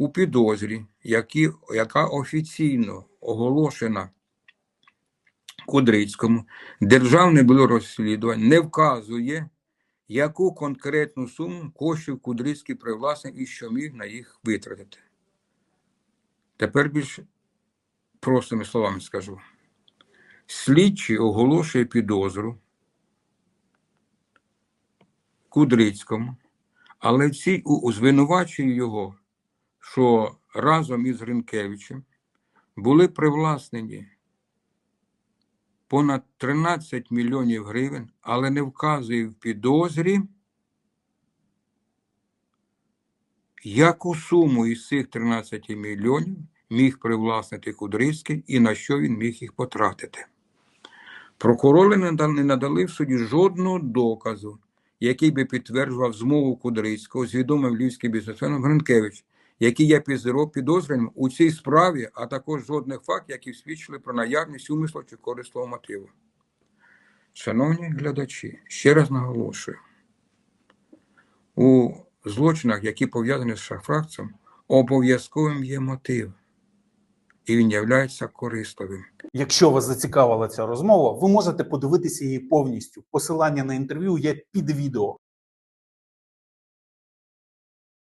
у підозрі, які, яка офіційно оголошена Кудрицькому, Державне бюро розслідувань не вказує, яку конкретну суму коштів Кудрицький привласнив і що міг на їх витратити. Тепер більш простими словами скажу. Слідчий оголошує підозру Кудрицькому, але у- звинувачує його, що разом із Гринкевичем були привласнені понад 13 мільйонів гривень, але не вказує в підозрі, яку суму із цих 13 мільйонів міг привласнити Кудрицький і на що він міг їх потратити. Прокурори не не надали в суді жодного доказу, який би підтверджував змову Кудрицького з відомим львівським бізнесменом Гринкевич, який є підозрював- підозрюваним у цій справі, а також жодних фактів, які свідчили про наявність умислу чи корисного мотиву. Шановні глядачі, ще раз наголошую, у злочинах, які пов'язані з шахрахцем, обов'язковим є мотив, і він являється корисливим. Якщо вас зацікавила ця розмова, ви можете подивитися її повністю. Посилання на інтерв'ю є під відео.